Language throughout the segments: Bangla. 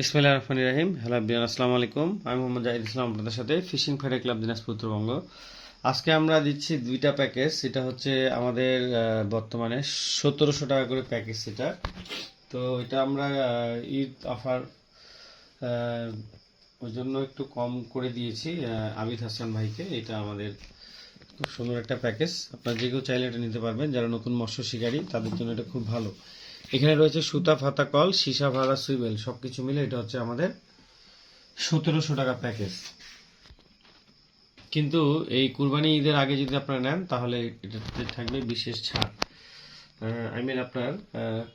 বিসমিল্লাহ রহমান রাহিম। হ্যালো বিয়ান আসসালামু আলাইকুম। আমি মোহাম্মদ জাহিদ ইসলাম, আপনাদের সাথে fishing feeder club Dinajpur Uttarbanga. আজকে আমরা দিচ্ছি দুইটা প্যাকেজ। এটা হচ্ছে আমাদের বর্তমানে সতেরোশো টাকা করে প্যাকেজ এটা। তো এটা আমরা ঈদ অফার ওই জন্য একটু কম করে দিয়েছি আবিদ হাসান ভাইকে। এটা আমাদের খুব সুন্দর একটা প্যাকেজ। আপনার যে কেউ চাইলে এটা নিতে পারবেন। যারা নতুন মৎস্য শিকারী, তাদের জন্য এটা খুব ভালো। এখানে রয়েছে সুতা, ফাতা, কল, সীসা, ভাড়া সুইবেল সবকিছু মিলে এটা হচ্ছে আমাদের সতেরোশো টাকা প্যাকেজ। কিন্তু এই কুরবানি ঈদের আগে যদি আপনারা নেন, তাহলে এটাতে থাকবে বিশেষ ছাড়। আই মিন আপনার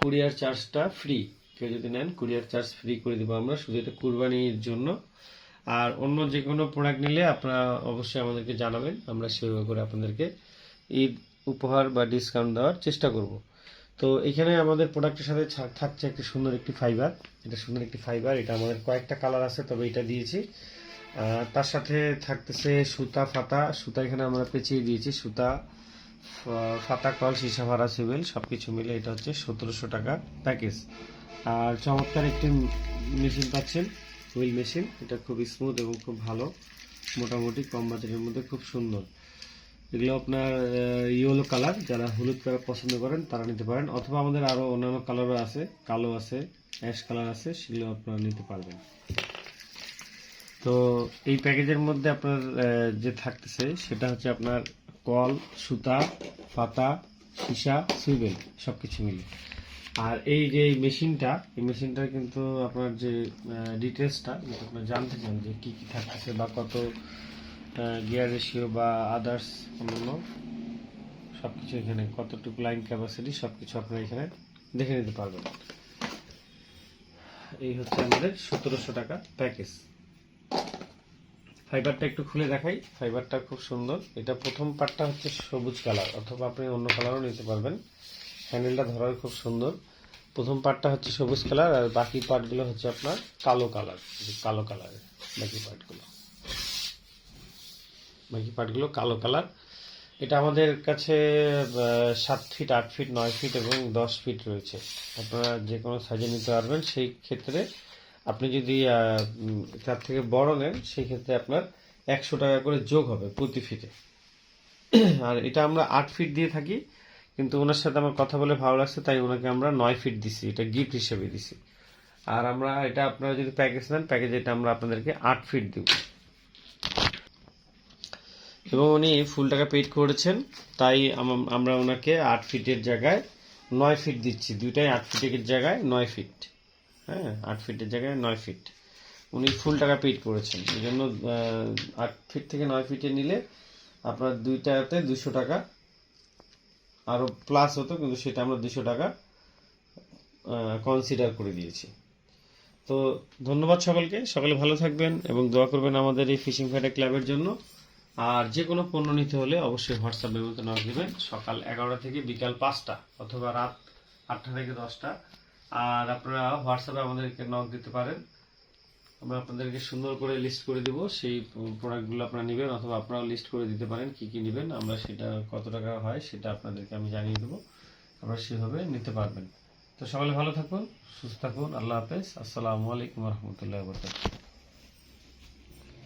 কুরিয়ার চার্জটা ফ্রি কেউ যদি নেন কুরিয়ার চার্জ ফ্রি করে দেবো আমরা, শুধু এটা কুরবানির জন্য। আর অন্য যে কোনো প্রোডাক্ট নিলে আপনারা অবশ্যই আমাদেরকে জানাবেন, আমরা সেভাবে করে আপনাদেরকে ঈদ উপহার বা ডিসকাউন্ট দেওয়ার চেষ্টা করব। তো এখানে আমাদের প্রোডাক্টের সাথে থাকছে একটি সুন্দর একটি ফাইবার এটা সুন্দর একটি ফাইবার এটা আমাদের কয়েকটা কালার আছে, তবে এটা দিয়েছি। তার সাথে থাকতেছে সুতা, ফাতা। সুতা এখানে আমরা পেঁচিয়ে দিয়েছি। সুতা ফাতা, কল, সীসা, ভাড়া সিভিল সব কিছু মিলে এটা হচ্ছে সতেরোশো টাকা প্যাকেজ আর চমৎকার একটি মেশিন পাচ্ছেন হুইল মেশিন এটা খুব স্মুথ এবং খুব ভালো, মোটামুটি কম বাজেটের মধ্যে, খুব সুন্দর। এগুলো আপনার ইয়েলো কালার যারা হলুদ কালার পছন্দ করেন, তারা নিতে পারেন। অথবা আমাদের আরও অন্যান্য কালারও আছে, কালো আছে অ্যাশ কালার আছে, সেগুলো আপনারা নিতে পারবেন। তো এই প্যাকেজের মধ্যে আপনার যে থাকতেছে, সেটা হচ্ছে আপনার কল, সুতা, পাতা, সীসা, সুইবেল সব কিছু মিলে। আর এই যে মেশিনটা, এই মেশিনটার কিন্তু আপনার যে ডিটেলসটা আপনার জানতে চান যে কি কি থাকতেছে বা কত গিয়ার রেশিও বা আদার্স অন্যান্য সব কিছু এখানে কতটুকু লাইন ক্যাপাসিটি সব কিছু আপনারা এখানে দেখে নিতে পারবেন। এই হচ্ছে আমাদের সতেরোশো টাকা প্যাকেজ ফাইবারটা একটু খুলে দেখাই। ফাইবারটা খুব সুন্দর। এটা প্রথম পার্টটা হচ্ছে সবুজ কালার অথবা আপনি অন্য কালারও নিতে পারবেন। হ্যান্ডেলটা ধরার খুব সুন্দর। প্রথম পার্টটা হচ্ছে সবুজ কালার আর বাকি পার্টগুলো হচ্ছে আপনার কালো কালার কালো কালারের বাকি পার্টগুলো বাকি পার্টগুলো কালো কালার। এটা আমাদের কাছে সাত ফিট, আট ফিট, নয় ফিট এবং দশ ফিট রয়েছে। আপনারা যে কোনো সাইজে নিতে পারবেন। সেই ক্ষেত্রে আপনি যদি তার থেকে বড় নেন, সেই ক্ষেত্রে আপনার একশো টাকা করে যোগ হবে প্রতি ফিটে। আর এটা আমরা আট ফিট দিয়ে থাকি, কিন্তু ওনার সাথে আমার কথা বলে ভালো লাগছে, তাই ওনাকে আমরা নয় ফিট দিছি। এটা গিফট হিসেবে দিছি। আর আমরা এটা আপনারা যদি প্যাকেজ নেন প্যাকেজ এটা আমরা আপনাদেরকে আট ফিট দিব। এবং উনি ফুল টাকা করেছেন, তাই আম- আমরা ওনাকে আট ফিটের জায়গায় নয় ফিট দিচ্ছি। দুইটাই আট ফিটের জায়গায় নয় ফিট। হ্যাঁ আট ফিটের জায়গায় নয় ফিট। উনি ফুল টাকা পেড করেছেন। এই জন্য আট ফিট থেকে নয় ফিটে নিলে আপনার দুইটাতে দুশো টাকা। আরও প্লাস হতো, কিন্তু সেটা আমরা দুশো টাকা কনসিডার করে দিয়েছি। তো ধন্যবাদ সকলকে। সকলে ভালো থাকবেন এবং দোয়া করবেন আমাদের এই ফিশিং ফাইটার ক্লাবের জন্য। আর যে কোনো পণ্য নিতে হলে অবশ্যই হোয়াটসঅ্যাপ ব্যবহৃত নক দেবেন। সকাল এগারোটা থেকে বিকাল পাঁচটা অথবা রাত আটটা থেকে দশটা। আর আপনারা হোয়াটসঅ্যাপে আমাদেরকে নক দিতে পারেন। আমরা আপনাদেরকে সুন্দর করে লিস্ট করে দিব। সেই প্রোডাক্টগুলো আপনারা নেবেন অথবা আপনারাও লিস্ট করে দিতে পারেন কি কি নেবেন। আমরা সেটা কত টাকা হয় সেটা আপনাদেরকে আমি জানিয়ে দেবো। আপনারা সেভাবে নিতে পারবেন। তো সকলে ভালো থাকুন, সুস্থ থাকুন। আল্লাহ হাফেজ। আসসালামু আলাইকুম রহমতুল্লাহ